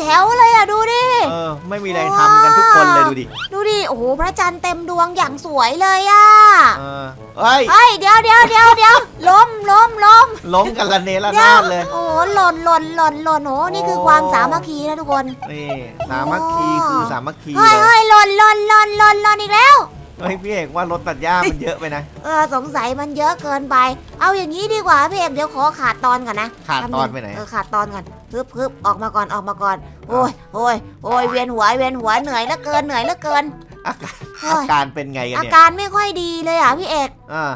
แถวเลยอะดูดิ เออไม่มีอะไรทำกันทุกคนเลยดูดิดูดิ โอ้โห พระจันทร์เต็มดวงอย่างสวยเลยอะเออเฮ้ยเฮ้ย เดี๋ยวเดี๋ยวเดี๋ยวเดี๋ยวล้มล้มล้มล้มกันละเนระเดี๋ยนาวดเลย โอ้โหหล่นหล่นหล่นหล่นโอ้โหนี่คือความสามัคคีนะทุกคน นี่สามัคคีคือสามัคคีเฮ้ยเลยเฮ้ยหล่นหล่นหล่นหล่นหล่นอีกแล้ว เฮ้ยพี่เอกว่ารถตัดหญ้ามันเยอะไปนะ เออสงสัยมันเยอะเกินไป เอาอย่างนี้ดีกว่าพี่เอกเดี๋ยวขอขาดตอนก่อนนะขาดตอนไปไหน เออขาดตอนก่อน ฮึบฮึบออกมาก่อนออกมาก่อนโอ้ยโอ้ยโอ้ยเวียนหัวเวียนหัวเหนื่อยเหลือเกินเหนื่อยเหลือเกิน อาการเฮ้อายการเป็นไงกันอาเนี่ยการไม่ค่อยดีเลยอะพี่เอก อ่า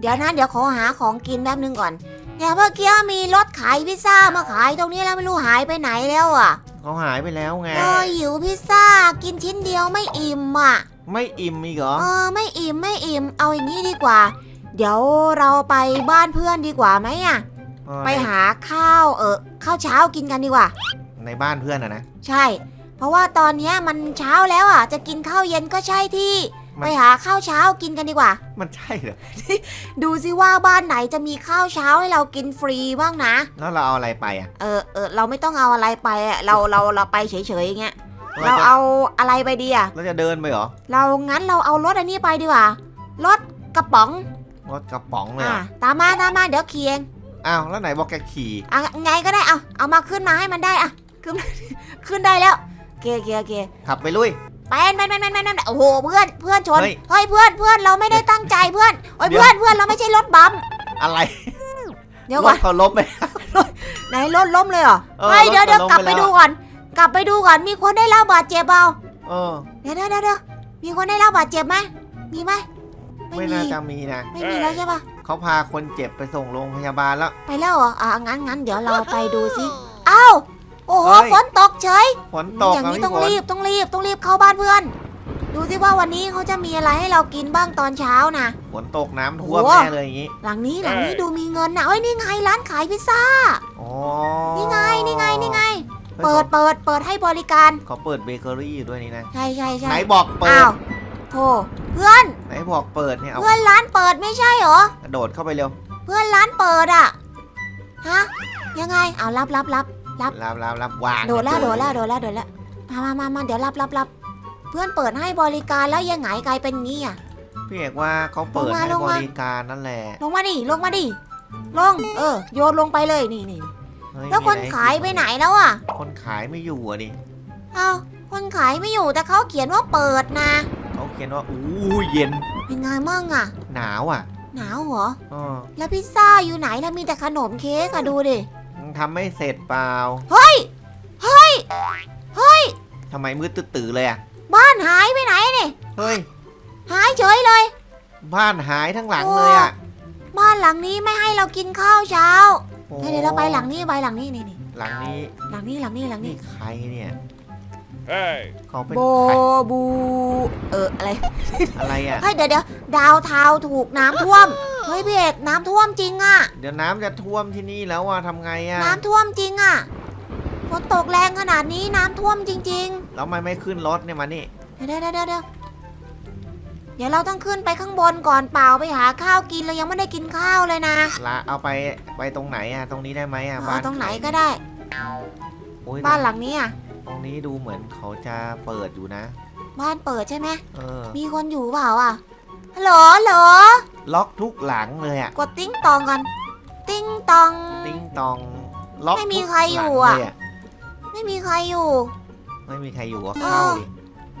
เดี๋ยวนะเดี๋ยวขอหาของกินแป๊บนึงก่อนเนี่ยเมื่อกี้มีรถขายพิซซ่ามาขายตรงนี้แล้วไม่รู้หายไปไหนแล้วอะเขาหายไปแล้วไง เออหิวพิซซ่ากินชิ้นเดียวไม่อิ่มอะ ไม่อิ่มอีกเหรอ เออไม่อิ่มไม่อิ่มเอาอย่างนี้ดีกว่า เดี๋ยวเราไปบ้านเพื่อนดีกว่าไหมอะเออ ไปหาข้าวเออข้าวเช้ากินกันดีกว่า ในบ้านเพื่อนอะนะ ใช่ เพราะว่าตอนเนี้ยมันเช้าแล้วอะ จะกินข้าวเย็นก็ใช่ที่ มัน ไปหาข้าวเช้ากินกันดีกว่า มันใช่เหรอ ดูสิว่าบ้านไหนจะมีข้าวเช้าให้เรากินฟรีบ้างนะ แล้วเราเอาอะไรไปอะเออเออเราไม่ต้องเอาอะไรไปอะเราเราเราไปเฉยๆอย่างเงี้ยเราจะเอาอะไรไปดีอะเราจะเดินไปเหรอ เรางั้นเราเอารถอันนี้ไปดีกว่ารถกระป๋องรถกระป๋องเลยเหรอะอตามมาตามมาเดี๋ยวขี่เอง อ้าวแล้วไหนบอกแกขี่อะไงก็ได้เอาเอามาขึ้นมาให้มันได้อะขึ้น ขึ้นได้แล้วเกเกเกขับไปลุยแปนแปนแปนแปนแปนแปนโอ้โหเพื่อนเพื่อนชนเฮ้ยเฮ้ยเพื่อนเพื่อนเราไม่ได้ตั้งใจเพื่อนโอ้ยเดี๋ยวเพื่อนเพื่อนเราไม่ใช่รถบัมป์อะไรเดี๋ยวรก่อถนเขาล้มไปไหนรถล้มเลยเหรอเออเฮ้ยเดี๋ยวรถเดี๋ยวล้มกลับไปไปแล้วดูก่อน กลับไปดูก่อนมีคนได้รับบาดเจ็บเปล่าเออเดี๋ยวเดี๋ยวเดี๋ยวเดี๋ยวมีคนได้รับบาดเจ็บไหมมีไหมไม่ไม่มีน่าจะมีนะไม่มีแล้วใช่ปะ เขาพาคนเจ็บไปส่งโรงพยาบาลแล้ว ไปแล้วเหรออ่างั้นงั้นเดี๋ยวเราไปดูสิอ้าวโอ้โหเฮ้ย ฝนตกเฉย ฝนตกอย่างอะนี้พี่ต้องฝนรีบต้องรีบต้องรีบเข้าบ้านเพื่อน ดูสิว่าวันนี้เขาจะมีอะไรให้เรากินบ้างตอนเช้านะ ฝนตกน้ำท่วมโอ้แน่เลยอย่างนี้หลังนี้หลังนี้ดูมีเงินนะเอ้ยนี่ไงร้านขายพิซซ่าอ๋อนี่ไงนี่ไงนี่ไง ฮ้ยเปิดเปิดเปิดให้บริการ เขาเปิดเบเกอรี่อยู่ด้วยนี่นะ ใช่ใช่ใช่ไหนบอกเปิอ้าดว โธ่เพื่อนไหนบอกเปิดเนี่ยเอาเพื่อนร้านเปิดไม่ใช่เหรอกระโดดเข้าไปเร็วเพื่อนร้านเปิดอะฮะยังไงเอารับรับรับรับรับรับวางโดดแล้วโดดแล้วโดดแล้วโดดแล้วมามามามาเดี๋ยวรับรับรับเพื่อนเปิดให้บริการแล้วยังไงกลายเป็นงี้อะพี่เอกว่าเขาเปิดลงมาให้ลงบมา ริการนั่นแหละลงมาดิลงมาดิลงเออ โยนลงไปเลยนี่นี่เฮ้ยแล้วคนมีอะรขายไปไหนแล้วอะคนขายไม่อยู่อะดิเอาคนขายไม่อยู่แต่เขาเขียนว่าเปิดนะ เขาเขียนว่าอู้เย็นเป็นไงมั่งอะหนาวอะหนาวเหรออ๋อแล้วพิซซ่าอยู่ไหนแล้วมีแต่ขนมเค้กอะดูดิยังทำไม่เสร็จเปล่าเฮ้ย เฮ้ย เฮ้ย ทำไมมืดตื้อๆเลยอะบ้านหายไปไหนนี่ เฮ้ย หายเฉยเลย บ้านหายทั้งหลังเลยอะบ้านหลังนี้ไม่ให้เรากินข้าวเช้าโอ้เดี๋ยวเราไปหลังนี้ไปหลังนี้นี่นี่หลังนี้หลังนี้หลังนี้หลังนี่นี้ใครเนี่ย Hey! เขาเป็นโบใครบู เอออะไรอะไรอะ เฮ้ยเดี๋ยวเดี๋ยวดาวเทาวถูกน้ำท่วม เฮ้ยพี่เอกน้ำท่วมจริงอะเดี๋ยวน้ำจะท่วมที่นี่แล้วอะทำไงอะน้ำท่วมจริงอะฝนตกแรงขนาดนี้น้ำท่วมจริง แล้วทำไมไม่ขึ้นรถเนี่ยมานี่ๆ เดี๋ยวเดี๋ยวเดี๋ยวเดี๋ยวเดี๋ยวเราต้องขึ้นไปข้างบนก่อนเปล่าไปหาข้าวกินเรายังไม่ได้กินข้าวเลยนะละเอาไปไปตรงไหนอะ ตรงนี้ได้ไหมอะเอาบ้านตรงไหนก็ได้ โอ้ยบ้านหลังนี้อะ ตรงนี้ดูเหมือนเขาจะเปิดอยู่นะ บ้านเปิดใช่ไหมเออ มีคนอยู่เปล่าอะฮัลโหลฮัลโหลล็อกทุกหลังเลยอะกดติ้งตองกันติ้งตอง ติ้งตอง ล็อกไม่มีทุกใครอยู่หลังอะเลยไม่มีใครอยู่ ไม่มีใครอยู่ก็เออเข้าดิ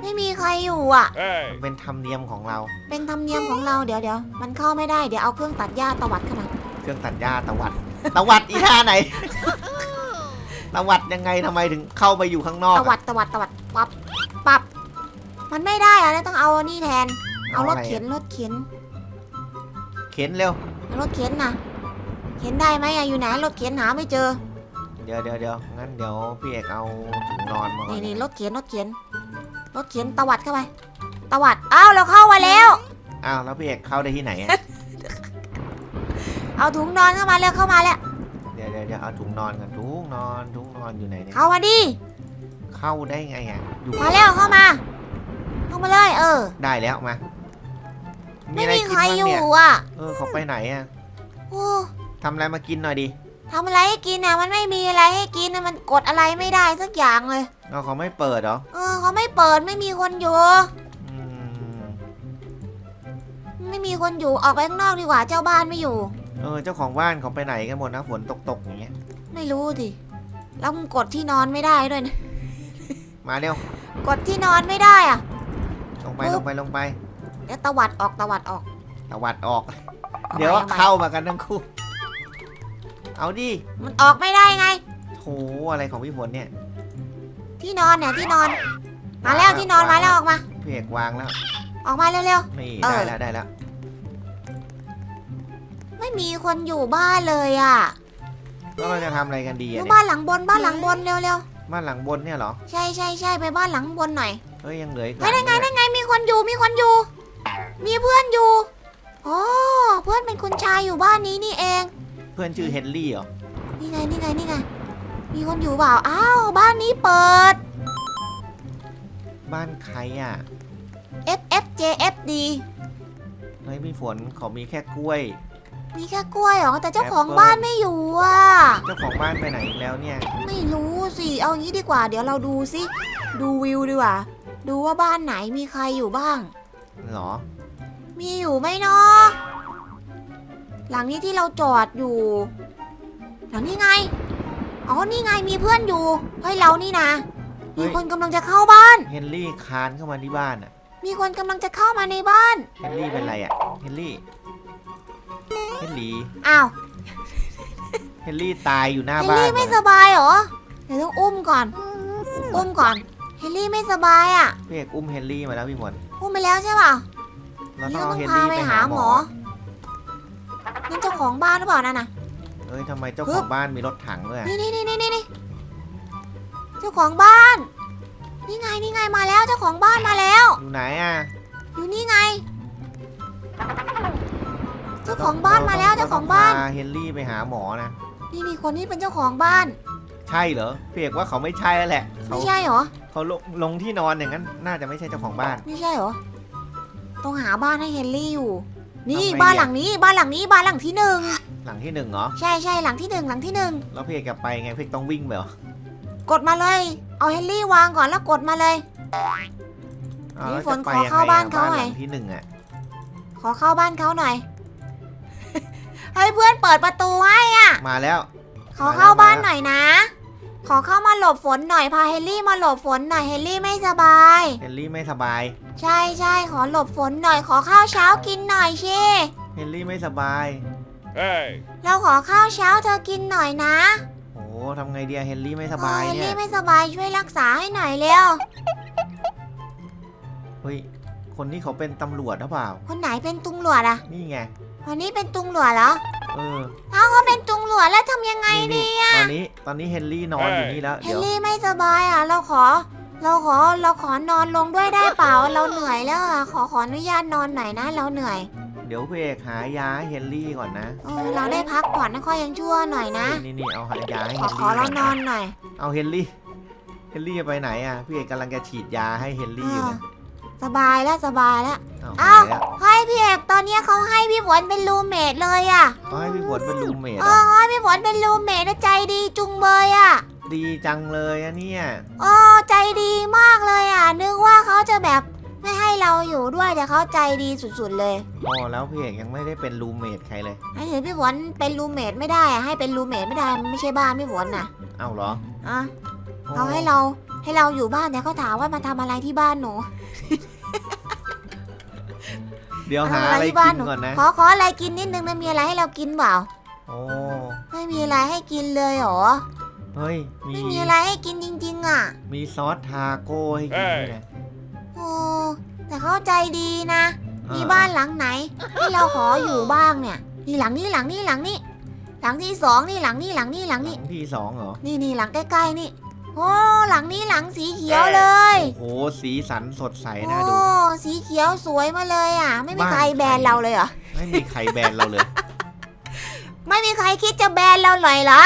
ไม่มีใครอยู่อะ Hey! มันเป็นธรรมเนียมของเรา เป็นธรรมเนียมของเราเดี๋ยวเดี๋ยวมันเข้าไม่ได้เดี๋ยวเอาเครื่องตัดหญ้าตวัดเข้ามาเครื่องตัดหญ้าตะวัด ตะวัดอีท่าไหน ตะวัดยังไงทำไมถึงเข้าไปอยู่ข้างนอกตวัดตวัดตวัดปับปับ มันไม่ได้อะต้องเอานี่แทน เอารถเข็นรถเข็นเข็นเร็ว เอารถเข็นนะเข็นได้ไหมอะอยู่ไหนรถเข็นหาไม่เจอ เดี๋ยวเดี๋ยวเดี๋ยวงั้นเดี๋ยวพี่เอกเอาถุงนอนมาก่อนี่นนี่รถเข็นรถเข็นรถเข็นตวัดเข้าไปตวัดอ้าวเราเข้ามาแล้ว อ้าวแล้วพี่เอกเข้าได้ที่ไหนอะ เอาถุงนอนเข้ามาแล้วเข้ามาแล้วเดี๋ยวเดี๋ยวเดี๋ยวเอาถุงนอนกันถุงนอนถุงนอนอยู่ไหนเนี่ยเข้ามาดิเข้าได้ไงอะอยู่มาแล้วเข้ามาอมาเลยเออ ได้แล้วมามีไม่อะไรมีกินใครบ้างอยู่เนี่ยอะเออเขาไปไหนอะโอ้ทำอะไรมากินหน่อยดิทำอะไรให้กินอะมันไม่มีอะไรให้กินอะมันกดอะไรไม่ได้สักอย่างเลย เอาเขาไม่เปิดเหรอเออเขาไม่เปิดไม่มีคนอยู่ อืมไม่มีคนอยู่ออกไปข้างนอกดีกว่าเจ้าบ้านไม่อยู่ เออเจ้าของบ้านเขาไปไหนกันหมดนะฝนตกตกๆอย่างเงี้ย ไม่รู้ดิแล้วมันกดที่นอนไม่ได้ด้วยนะมาเร็วกดที่นอนไม่ได้อะ ลงไปปึ๊ลบงไปลงไปเดี๋ยวตวัดออกตวัดออก ตวัดออกอาเดี๋ยวใหม่อาใหม่เข้ามากันทั้งคู่ เอาดิ มันออกไม่ได้ไงโหอะไรของพี่ฝนเนี่ย ที่นอนเนี่ยที่นอน มาแล้วที่นอนมาแล้วออกมาพี่เอกวางแล้ว ออกมาเร็วนี่เออได้แล้วได้แล้วๆ ไม่มีคนอยู่บ้านเลยอะแล้วเราจะทำอะไรกันดีออะยู่เนี่ยบ้านหลังบนบ้านหลังบนเร็วบ้านหลังบนเนี่ยเหรอๆใช่ใช่ใช่ไปบ้านหลังบนหน่อยเฮ้ยยังเหลืออีกหเฮ้ยลันั่นไงนึนั่นไงมีคนอยู่มีคนอยู่ มีเพื่อนอยู่โอ้เพื่อนเป็นคุณชายอยู่บ้านนี้นี่เอง เพื่อนชื่อเฮนรี่เหรอนี่ไงนี่ไงนี่ไงมีคนอยู่เปล่าอ้าวบ้านนี้เปิด บ้านใครอะ F F J F D เฮ้ยพี่ฝนเขามีแค่กล้วย มีแค่กล้วยเหรอแต่เจ้าของแอปเปิ้ลบ้านไม่อยู่อะ เจ้าของบ้านไปไหนอีกแล้วเนี่ย ไม่รู้สิเอางี้ดีกว่า เดี๋ยวเราดูสิดูวิวดีกว่า ดูว่าบ้านไหนมีใครอยู่บ้าง เหรอ มีอยู่ไหมเนาะหลังนี้ที่เราจอดอยู่ หลังนี้ไง อ๋อนี่ไงมีเพื่อนอยู่เฮ้ยเรานี่นะ เฮ้มีย คนกำลังจะเข้าบ้าน เฮนรี่คานเข้ามาที่บ้านอะมีคนกำลังจะเข้ามาในบ้าน เฮนรี่เป็นไรอะ เฮนรี่เฮนรี่อ้าวเฮนรี่ตายอยู่หน้าเฮนบ้านรี่ไม่นะสบายเหรอเดี๋ยวต้องอุ้มก่อน อุ้มก่อนเฮนรี่ไม่สบายอะ พี่เอกอุ้มเฮนรี่มาแล้วพี่ฝนอุ้มไปแล้วใช่เปล่าเรานี่ต้องก็เอาต้องเฮนพารี่ไปไปหาหาหหมมออนั่นเจ้าของบ้านหรือเปล่านั่นน่ะ เอ้ยทำไมเจ้าฮึขบองบ้านมีรถถังด้วยอะนี่นี่นี่นี่นี่เจ้าของบ้าน นี่ไงนี่ไงมาแล้วเจ้าของบ้านมาแล้ว อยู่ไหนอะอยู่นี่ไง เจ้าของบ้านมาแล้วเจ้าของบ้าน เรต้พเฮนรี่ไปหาหมอนะ นี่นี่คนนี้เป็นเจ้าของบ้าน ใช่เหรอพี่เอกว่าเขาไม่ใช่แล้วแหละเขาไม่ใช่เหรอ เขาลงลงที่นอนอย่างนั้น น่าจะไม่ใช่เจ้าของบ้าน ไม่ใช่เหรอ ต้องหาบ้านให้เฮนรี่อยู่ นี่ทำไงบ้านเนี่ยหลังนี้ บ้านหลังนี้ บ้านหลังที่หนึ่ง หลังที่หนึ่งเหรอใช่ใช่หลังที่หนึ่งหลังที่หนึ่ง แล้วพี่เอกจะไปไงพี่เอกต้องวิ่งไปเหรอกดมาเลย เอาเฮนรี่วางก่อนแล้วกดมาเลย อ้าวนี่แล้วฝนจะไปขอยังเข้าไงบ้าอะนเขาบ้านหน่หอยลังที่หนึ่งอะขอเข้าบ้านเขาหน่อย ให้เพื่อนเปิดประตูให้อะ มาแล้ว ขอเข้าบ้านมาแล้วหน่อยนะ ขอเข้ามาหลบฝนหน่อยพาเฮนรี่มาหลบฝนหน่อยเฮนรี่ไม่สบาย เฮนรี่ไม่สบาย ใช่ใช่ขอหลบฝนหน่อยขอข้าวเช้ากินหน่อยชิเฮนรี่ไม่สบาย Hey! เราขอข้าวเช้าเธอกินหน่อยนะโอ้ทำไงเดียเฮนรี่ไม่สเออบายเฮนเนี่ยรี่ไม่สบายช่วยรักษาให้หน่อยเร็ว เฮ้ย คนที่เขาเป็นตำรวจหรือเปล่า คนไหนเป็นตุงหลวดอะนี่ไงคนนี้เป็นตุงหลวดเหรอเออถ้าเขาเป็นตุงหลวดแล้วทำยังไงนี่ดี นี่ตอนนี้ตอนนี้เฮนรี่นอนอยู่นี่แล้วเฮเดี๋นยวรี่ไม่สบายอะ เราขอ เราขอเราขอนอนลงด้วยได้เปล่า เราเหนื่อยแล้วอะขอขออนุญาตนอนหน่อยนะ เราเหนื่อยเดี๋ยวพี่เอกหายาให้เฮนรี่ก่อนนะเออเราได้พักผ่อนนะค่อยยังชั่วหน่อยนะ นี่นี่เอาหายาให้ขเฮอนขอรี่เราก่อนนอนหน่อยเอาเฮนรี่เฮนรี่จะไปไหนอะพี่เอกกำลังจะฉีดยาให้เฮนรี่อยู่เนี่ย สบายแล้วสบายแล้วเอาอ้าวหายแล้วให้พี่เอกตอนเนี้ยเขาให้พี่ฝนเป็นรูเมทเลยอะเขาให้พี่ฝนเป็นรูมเมทเอเหรออให้พี่ฝนเป็นรูเมทนะใจดีจุงเบยอะดีจังเลยอะเนี่ยโอ้ใจดีมากเลยอะนึกว่าเขาจะแบบไม่ให้เราอยู่ด้วยแต่เขาใจดีสุดๆเลยอ๋อแล้วพี่เอกยังไม่ได้เป็นรูมเมทใครเลยให้ถึงพี่ฝนเป็นรูเมทไม่ได้อะให้เป็นรูเมทไม่ได้มันไม่ใช่บ้านพี่ฝนน่ะเอ้าเหรออะโอ้เขาให้เราให้เราอยู่บ้านแต่เขาถามว่ามาทำอะไรที่บ้านหนู เดี๋ยวหาทำอะไรที่บ้ากินนหนูก่อนนะ ขอขออะไรกินนิดนึงนะมีอะไรให้เรากินเปล่าโอ้ไม่มีอะไรให้กินเลยเหรอเฮ้ยมีไม่มีอะไรให้กินจริง ๆ อะ มีซอสทาโก้ให้กินด้วยนะโอ้แต่เขาใจดีนะเออมีบ้านหลังไหนที่เราขออยู่บ้างเนี่ยนี่หลังนี้หลังนี้หลังนี้ หลังที่สองนี่หลังนี้หลังนี้หลังหนี้ลังที่สองเหรอนี่นี่หลังใกล้ๆนี่โอ้หลังนี้หลังสีเขียวเลยโอ้โห สีสันสดใสน่าดู โอ้สีเขียวสวยมาเลยอะ ไม่มีบ้านใครแบนเราเลยเหรอ ไม่มีใครแบนเราเลย ไม่มีใครคิดจะแบนเราหน่อยเหรอ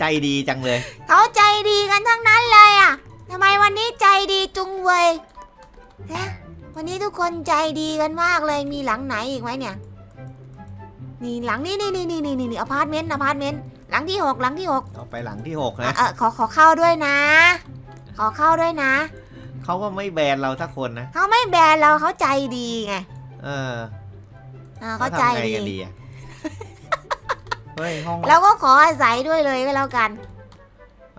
ใจดีจังเลย เขาใจดีกันทั้งนั้นเลยอะทำไมวันนี้ใจดีจุงเวยเอ๊ะวันนี้ทุกคนใจดีกันมากเลย มีหลังไหนอีกไหมเนี่ย นี่หลังนี้นี่นี่นี่นี่นี่อพาร์ตเมนต์อพาร์ตเมนต์ หลังที่หกหลังที่หกเอาไปหลังที่หกเออนะ เออขอขอเข้าด้วยนะ ขอเข้าด้วยนะ เขาก็ไม่แบนเราสักคนนะ เขาไม่แบนเราเขาใจดีไงเออเออเขาใจทำไงดี กันดีอะเฮ้ยห้องเราก็ขออาศัยด้วยเลยก็แล้วกัน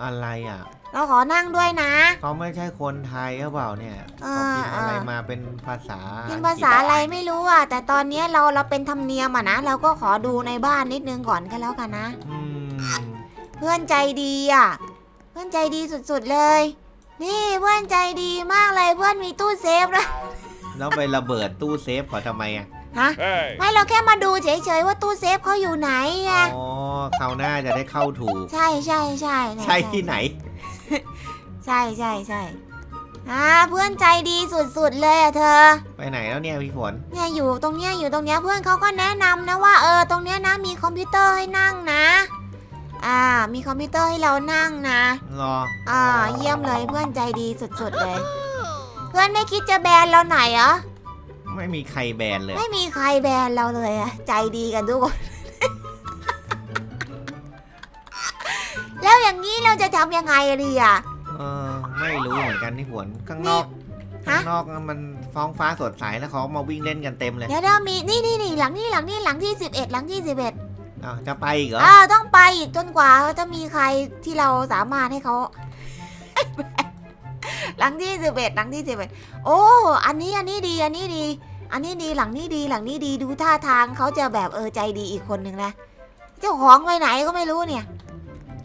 อะไรอะ เราขอนั่งด้วยนะ เขาไม่ใช่คนไทยหรือเปล่าเนี่ยเอเขาอพิมพ์อะไรเออมาเป็นภาษาเป็นภาษาอะไรไม่รู้อะ แต่ตอนเนี้ยเราเราเป็นธรรมเนียมอะนะ เราก็ขอดูในบ้านนิดนึงก่อนก็แล้วกันนะ อืมเพื่อนใจดีอะ เพื่อนใจดีสุดๆเลย นี่เพื่อนใจดีมากเลยเพื่อนมีตู้เซฟนะแล้วไประเบิดตู้เซฟเขาทำไมอะฮะ Hey! ไม่เราแค่มาดูเฉยๆว่าตู้เซฟเขาอยู่ไหนไงอ๋อคราวหน้าจะได้เข้าถูก ใช่ใช่ใช่เนี่ยใช่ที่ไหน ใช่ใช่ใช่อ่าเพื่อนใจดีสุดๆเลยอะเธอ ไปไหนแล้วเนี่ยพี่ฝน เนี่ยอยู่ตรงเนี้ยอยู่ตรงเนี้ยเพื่อนเขาก็แนะนำนะว่าเออตรงเนี้ยนะมีคอมพิวเตอร์ให้นั่งนะ อ่า มีคอมพิวเตอร์ให้เรานั่งนะ รออ่า เยี่ยมเลยเพื่อนใจดีสุดๆเลย เพื่อนไม่คิดจะแบนเราไหนเหรอ ไม่มีใครแบนเลย ไม่มีใครแบนเราเลยอะใจดีกันทุกคน แล้วอย่างนี้เราจะทำยังไงดีอะ เออไม่รู้เหมือนกันพี่ฝนข้างนอกฮะ ข้างนอกมันฟ้องฟ้าสดใสแล้วเขามาวิ่งเล่นกันเต็มเลย เดี๋ยวเรามีนี่นี่นี่หลังนี้หลังนี้หลังที่สิบเอ็ดหลังที่สิบเอ็ด อ้าวจะไปอีกเหรอ อ่าต้องไปอีกจนกว่าจะมีใครที่เราสามารถให้เขา หลังที่สิบเอ็ดหลังที่สิบเอ็ดโอ้ อันนี้อันนี้ดี อันนี้ดี อันนี้ดีหลังนี้ดีหลังนี้ดีดูท่าทางเขาจะแบบเออใจดีอีกคนหนึ่งนะ เจ้าของไปไหนก็ไม่รู้เนี่ย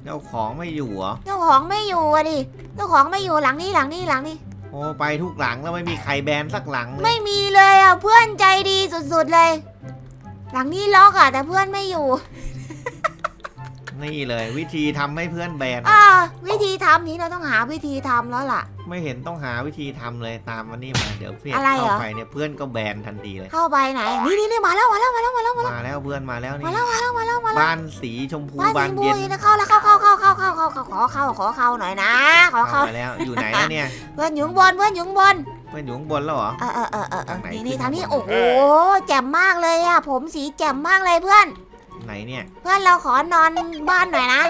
เจ้าของไม่อยู่เหรอ เจ้าของไม่อยู่อะดิ เจ้าของไม่อยู่หลังนี้หลังนี้หลังนี้ โอ้ไปทุกหลังแล้วไม่มีใครแบนสักหลังเลยไม่มีเลยอะเพื่อนใจดีสุดๆเลย หลังนี้ล็อกอะแต่เพื่อนไม่อยู่นี่เลย วิธีทำให้เพื่อนแบนอ่าวิธีทำนี้เราต้องหาวิธีทำแล้วล่ะ ไม่เห็นต้องหาวิธีทำเลยตามมันนี่มาเดี๋ยวเพื่อนอะไรเหรอ เข้าไปเนี่ยเพื่อนก็แบนทันทีเลย เข้าไปไหน นี่นี่นี่มาแล้วมาแล้วมาแล้วมาแล้วมาแล้วมาแล้วเพื่อนมาแล้วนี่มาแล้วมาแล้วมาแล้วมาแล้วบ้านสีชมพูบ้านบาสีนบูเย็นนี่นะเข้าแล้วเข้าเข้าเข้าเข้าเข้าเข้าขอเข้าขอเข้าหน่อยนะ ขอเข้าเข้ามาแล้วอยู่ไหนแล้วเนี่ย เพื่อนอยู่ข้างบนเพื่อนอยู่ข้างบนเพื่อนอยู่ข้างบนแล้วเหรอ เออเออเออเออเออทางไหนนี่นี่ขึ้นทางนี้ข้างบนโอ้โหแจ่มมากเลยอะ ผมสีแจ่มมากเลยเพื่อน ไหนเนี่ย เพื่อนเราขอนอนบ้านหน่อยนะ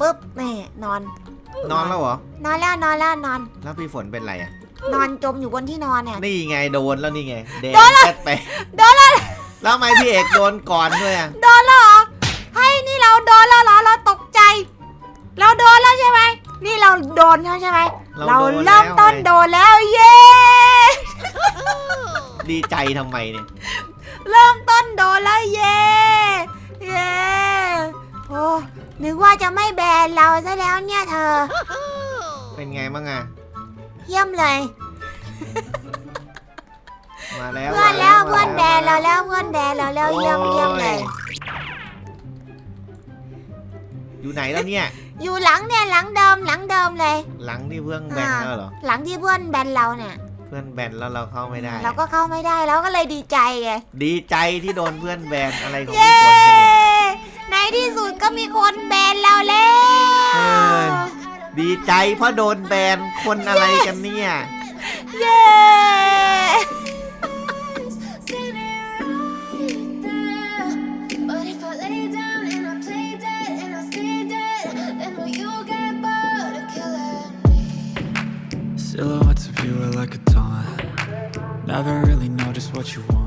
ปึ๊บนี่นอน นอนแล้วเหรอ นอนแล้วนอนแล้วนอน แล้วพี่ฝนเป็นไรอะ นอนจมอยู่บนที่นอนเนี่ย นี่ไงโดนแล้วนี่ไงแดงโดนแล้วแป๊ดไปโดนแล้วแล้วทำไมพี่เอกโดนก่อนด้วยอะโดนแล้วเหรอให้นี่เราโดนแล้วเหรอเราตกใจ เราโดนแล้วใช่ไหมนี่เราโดนแล้วใช่ไหม เราโดนเริ่มต้นแล้วไงโดนแล้วเย้ดีใจทำไมเนี่ย เริ่มต้นโดนแล้วเย้เย้โอ้นึกว่าจะไม่แบนเราซะแล้วเนี่ยเธอ เป็นไงบ้างอะเยี่ยมเลย มาแล้วเพื่อนแล้วมาเพื่อนแบนเราแล้วเพื่อนแบนเราแล้วเยี่ยมเยี่ยมเลย อยู่ไหนแล้วเนี่ย อยู่หลังเนี่ยหลังเดิมหลังเดิมเลย หลังที่เพื่อนแบนอ่าแล้วเหรอ หลังที่เพื่อนแบนเราเนี่ย เพื่อนแบนแล้วเราเข้าไม่ได้ เราก็เข้าไม่ได้เราก็เลยดีใจไง ดีใจที่โดนเพื่อนแบนอะไรของเย้พี่ฝนกันเนี่ยในที่สุดก็มีคนแบนเราแล้วเฮ้ยดีใจเพราะโดนแบนคนอะไรกันเนี่ย เย้ Never really know just what you want.